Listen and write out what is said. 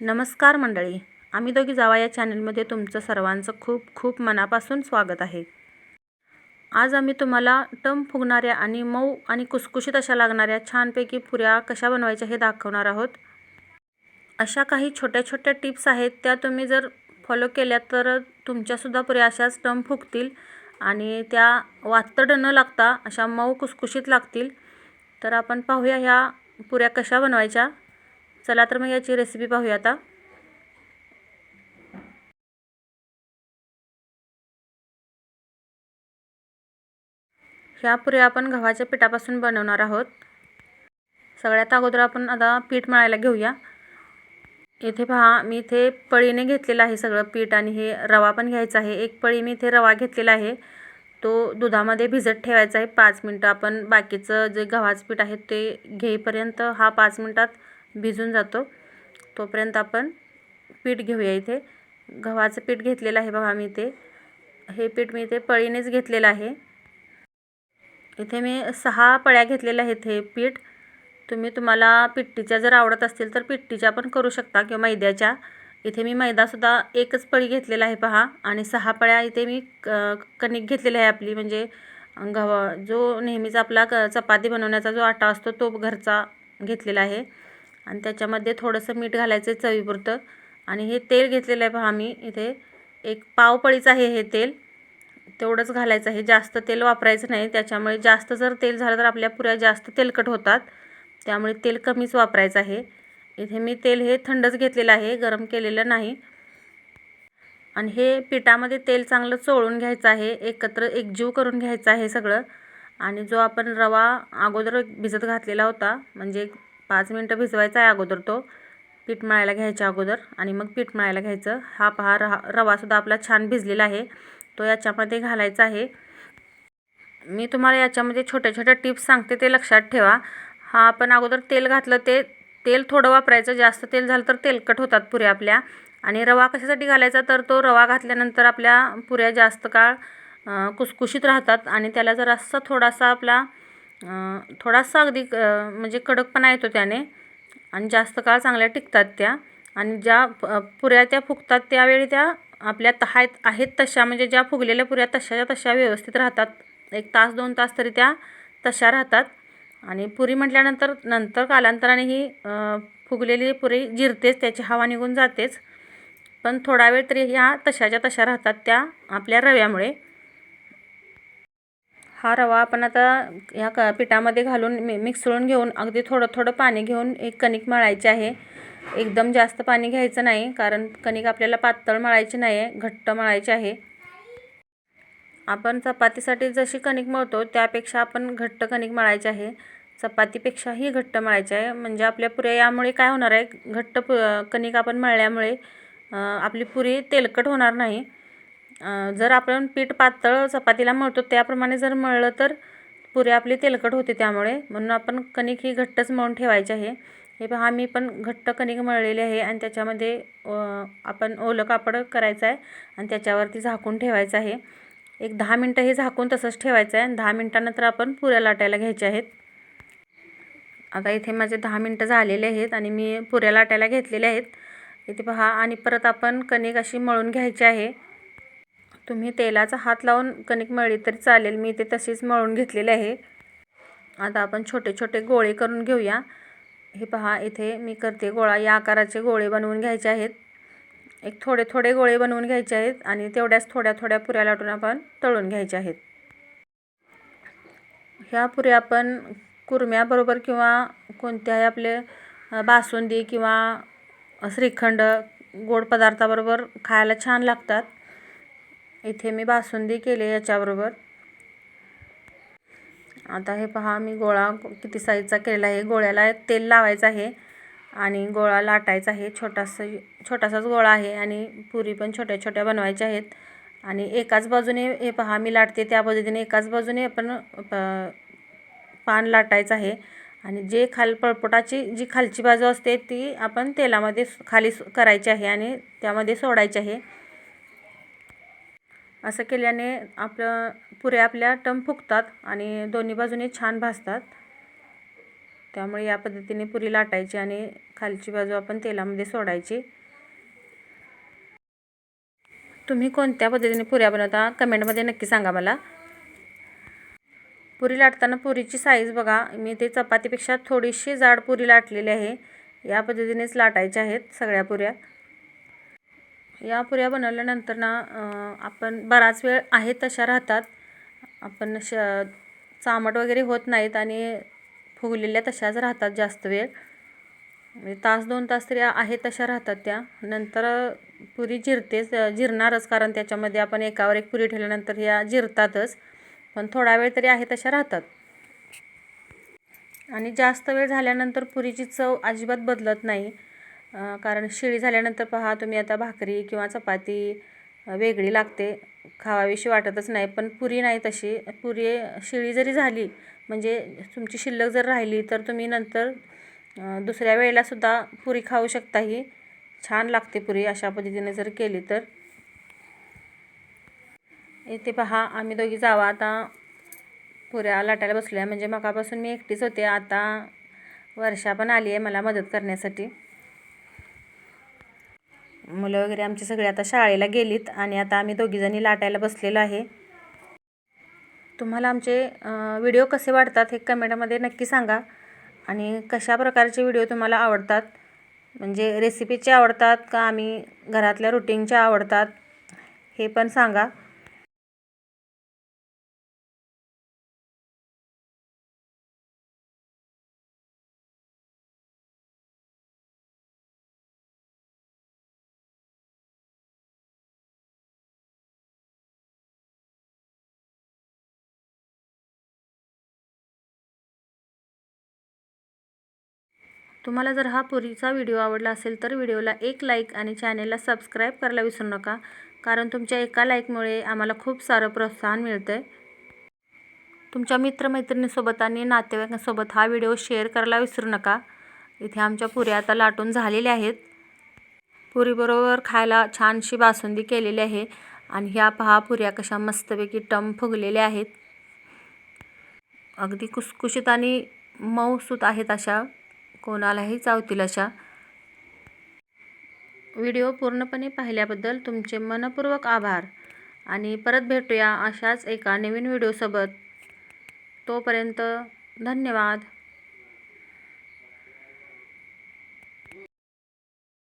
नमस्कार मंडळी. आम्ही दोघी जावा या चॅनलमध्ये तुमचं सर्वांचं खूप खूप मनापासून स्वागत आहे. आज आम्ही तुम्हाला टम फुगणाऱ्या आणि मऊ आणि कुसकुशीत अशा लागणाऱ्या छानपैकी पुऱ्या कशा बनवायच्या हे दाखवणार आहोत. अशा काही छोट्या छोट्या टिप्स आहेत त्या तुम्ही जर फॉलो केल्या तर तुमच्यासुद्धा पुऱ्या अशाच टम फुगतील आणि त्या वातड न लागता अशा मऊ कुसकुशीत लागतील. तर आपण पाहूया ह्या पुऱ्या कशा बनवायच्या. चला तर मग याची रेसिपी पाहूया आता. ह्या पुऱ्या आपण गव्हाच्या पिठापासून बनवणार आहोत. सगळ्यात अगोदर आपण आता पीठ मळायला घेऊया. इथे पहा मी इथे पळीने घेतलेलं आहे सगळं पीठ आणि हे रवा पण घ्यायचा आहे. एक पळी मी इथे रवा घेतलेला आहे. तो दुधामध्ये भिजत ठेवायचा आहे. पाच मिनटं आपण बाकीचं जे गव्हाचं पीठ आहे ते घेईपर्यंत हा पाच मिनटात भिजून जातो. तोपर्यंत आपण पीठ घेऊया इथे. गव्हाचं पीठ घेतलेलं आहे बघा मी इथे. हे पीठ मी इथे पळीनेच घेतलेलं आहे. इथे मी सहा पळ्या घेतलेल्या आहेत हे पीठ. तुम्ही तुम्हाला पिट्टीच्या जर आवडत असतील तर पिट्टीच्या पण करू शकता किंवा मैद्याच्या. इथे मी मैदासुद्धा एकच पळी घेतलेला आहे पहा. आणि सहा पळ्या इथे मी क कणिक घेतलेली आहे आपली. म्हणजे गव्हा जो नेहमीचा आपला क चपाती बनवण्याचा जो आटा असतो तो घरचा घेतलेला आहे. आणि त्याच्यामध्ये थोडंसं मीठ घालायचं आहे चवीपुरतं. आणि हे तेल घेतलेलं आहे पहा मी इथे. एक पावपळीचं आहे हे तेल. तेवढंच घालायचं आहे. जास्त तेल वापरायचं नाही. त्याच्यामुळे जास्त जर तेल झालं तर आपल्या पुऱ्या जास्त तेलकट होतात. त्यामुळे तेल कमीच वापरायचं आहे. इथे मी तेल हे थंडच घेतलेलं आहे. गरम केलेलं नाही. आणि हे पिठामध्ये तेल चांगलं चोळून घ्यायचं आहे. एकत्र एकजीव करून घ्यायचं आहे सगळं. आणि जो आपण रवा अगोदर भिजत घातलेला होता म्हणजे पाच मिनटं भिजवायचा आहे अगोदर तो. पीठ मळायला घ्यायच्या अगोदर आणि मग पीठ मळायला घ्यायचं. हा पहा रहा रवासुद्धा आपला छान भिजलेला आहे. तो याच्यामध्ये घालायचा आहे. मी तुम्हाला याच्यामध्ये छोट्या छोट्या टिप्स सांगते ते लक्षात ठेवा. हा आपण अगोदर तेल घातलं ते तेल थोडं वापरायचं. जास्त तेल झालं तर तेलकट होतात पुऱ्या आपल्या. आणि रवा कशासाठी घालायचा? तर तो रवा घातल्यानंतर आपल्या पुऱ्या जास्त काळ कुसकुशीत राहतात आणि त्याला जर असा थोडासा आपला थोडासा अगदी म्हणजे कडकपणा येतो त्याने आणि जास्त काळ चांगल्या टिकतात त्या आणि ज्या पुऱ्या त्या फुगतात त्यावेळी त्या आपल्या आहेत आहेत तशा म्हणजे ज्या फुगलेल्या पुऱ्या तशाच्या तशा व्यवस्थित राहतात. एक तास दोन तास तरी त्या तशा राहतात आणि पुरी म्हटल्यानंतर नंतर कालांतराने ही फुगलेली पुरी जिरतेच त्याची हवा निघून जातेच. पण थोडा वेळ तरी ह्या तशाच्या तशा राहतात त्या आपल्या रव्यामुळे. हा रवा आपण आता ह्या क पिठामध्ये घालून मि मिक्सळून घेऊन अगदी थोडं थोडं पाणी घेऊन एक कणिक मळायची आहे. एकदम जास्त पाणी घ्यायचं नाही कारण कणिक आपल्याला पातळ मळायची नाही आहे घट्ट मळायची आहे. आपण चपातीसाठी जशी कणिक मळतो त्यापेक्षा आपण घट्ट कणिक मळायची आहे. चपातीपेक्षाही घट्ट मळायची आहे. म्हणजे आपल्या पुऱ्या यामुळे काय होणार आहे घट्ट पु कणिक आपण मळल्यामुळे आपली पुरी तेलकट होणार नाही. जर आपण पीठ पातळ चपातीला मळतो त्याप्रमाणे जर मळलं तर पुरे आपली तेलकट होते त्यामुळे. म्हणून आपण कणिक ही घट्टच मळून ठेवायची आहे. हे पहा मी पण घट्ट कणिक मळलेली आहे आणि त्याच्यामध्ये आपण ओलं कापड करायचं आहे आणि त्याच्यावरती झाकून ठेवायचं आहे. एक दहा मिनटं हे झाकून तसंच ठेवायचं आहे आणि दहा मिनटानंतर आपण पुऱ्या लाटायला घ्यायच्या आहेत. आता इथे माझे दहा मिनटं झालेले आहेत आणि मी पुऱ्या लाटायला घेतलेल्या आहेत. इथे पहा आणि परत आपण कणिक अशी मळून घ्यायची आहे. तुम्ही तेलाचा हात लावून कणिक मळली तरी चालेल. मी ते तशीच मळून घेतलेले आहे. आता आपण छोटे छोटे गोळे करून घेऊया. हे पहा इथे मी करते गोळा. या आकाराचे गोळे बनवून घ्यायचे आहेत. एक थोडे थोडे गोळे बनवून घ्यायचे आहेत आणि तेवढ्याच थोड्या थोड्या पुऱ्या लाटून आपण तळून घ्यायच्या आहेत. ह्या पुऱ्या आपण कुरम्याबरोबर किंवा कोणत्याही आपले बासुंदी किंवा श्रीखंड गोड पदार्थाबरोबर खायला छान लागतात. इथे मी बासुंदी केले याच्याबरोबर. आता हे पहा मी गोळा किती साईजचा केलेला आहे. गोळ्याला तेल लावायचं आहे आणि गोळा लाटायचा आहे. छोटासा छोटासाच गोळा आहे आणि पुरी पण छोट्या छोट्या बनवायच्या आहेत. आणि एकाच बाजूने हे पहा मी लाटते त्या पद्धतीने एकाच बाजूने आपण पान लाटायचं आहे. आणि जे खाल पळपोटाची जी खालची बाजू असते ती आपण तेलामध्ये खाली करायची आहे आणि त्यामध्ये सोडायची आहे. असं केल्याने आपलं पुऱ्या आपल्या टम फुगतात आणि दोन्ही बाजूने छान भाजतात. त्यामुळे या पद्धतीने पुरी लाटायची आणि खालची बाजू आपण तेलामध्ये सोडायची. तुम्ही कोणत्या पद्धतीने पुऱ्या बनवता कमेंटमध्ये नक्की सांगा मला. पुरी लाटताना पुरीची साईज बघा. मी ते चपातीपेक्षा थोडीशी जाड पुरी लाटलेली आहे. या पद्धतीनेच लाटायच्या आहेत सगळ्या पुऱ्या. या पुऱ्या बनवल्यानंतर ना आपण बराच वेळ आहे तशा राहतात. आपण श चामट वगैरे होत नाहीत आणि फुगलेल्या तशाच राहतात जास्त वेळ. म्हणजे तास दोन तास तरी आहे तशा राहतात त्या. नंतर पुरी जिरतेच जिरणारच कारण त्याच्यामध्ये आपण एकावर एक पुरी ठेवल्यानंतर ह्या जिरतातच. पण थोडा वेळ तरी आहे तशा राहतात. आणि जास्त वेळ झाल्यानंतर पुरीची चव अजिबात बदलत नाही. कारण शिळी झाल्यानंतर पहा तुम्ही आता भाकरी किंवा चपाती वेगळी लागते. खावावीशी वाटतच नाही पण पुरी नाही तशी. पुरी शिळी जरी झाली म्हणजे तुमची शिल्लक जर राहिली तर तुम्ही नंतर दुसऱ्या वेळेलासुद्धा पुरी खाऊ शकता ही छान लागते पुरी अशा पद्धतीने जर केली तर. इथे पहा आम्ही दोघी जावा. आता पुऱ्या लाटायला बसल्या. म्हणजे मकापासून मी एकटीच होते. आता वर्षा पण आली आहे मला मदत करण्यासाठी. मुलं वगैरे आमची सगळी आता शाळेला गेलीत आणि आता आम्ही दोघीजणी लाटायला बसलेलो आहे. तुम्हाला आमचे व्हिडिओ कसे वाटतात हे कमेंटमध्ये नक्की सांगा आणि कशा प्रकारचे व्हिडिओ तुम्हाला आवडतात? म्हणजे रेसिपीचे आवडतात का आम्ही घरातल्या रुटीनचे आवडतात हे पण सांगा. तुम्हाला जर हा पुरीचा व्हिडिओ आवडला असेल तर व्हिडिओला एक लाईक आणि चॅनेलला सबस्क्राईब करायला विसरू नका. कारण तुमच्या एका लाईकमुळे आम्हाला खूप सारं प्रोत्साहन मिळतं आहे तुमच्या मित्रमैत्रिणीसोबत आणि नातेवाईकांसोबत हा व्हिडिओ शेअर करायला विसरू नका. इथे आमच्या पुऱ्या आता लाटून झालेल्या आहेत. पुरीबरोबर खायला छानशी बासुंदी केलेली आहे आणि ह्या पहा पुऱ्या कशा मस्तपैकी टम फुगलेल्या आहेत. अगदी कुसकुशीत आणि मऊसूत आहेत अशा. कोणालाही चावतील अशा. व्हिडिओ पूर्णपणे पाहिल्याबद्दल तुमचे मनपूर्वक आभार. आणि परत भेटूया अशाच एका नवीन व्हिडिओसोबत. तोपर्यंत धन्यवाद.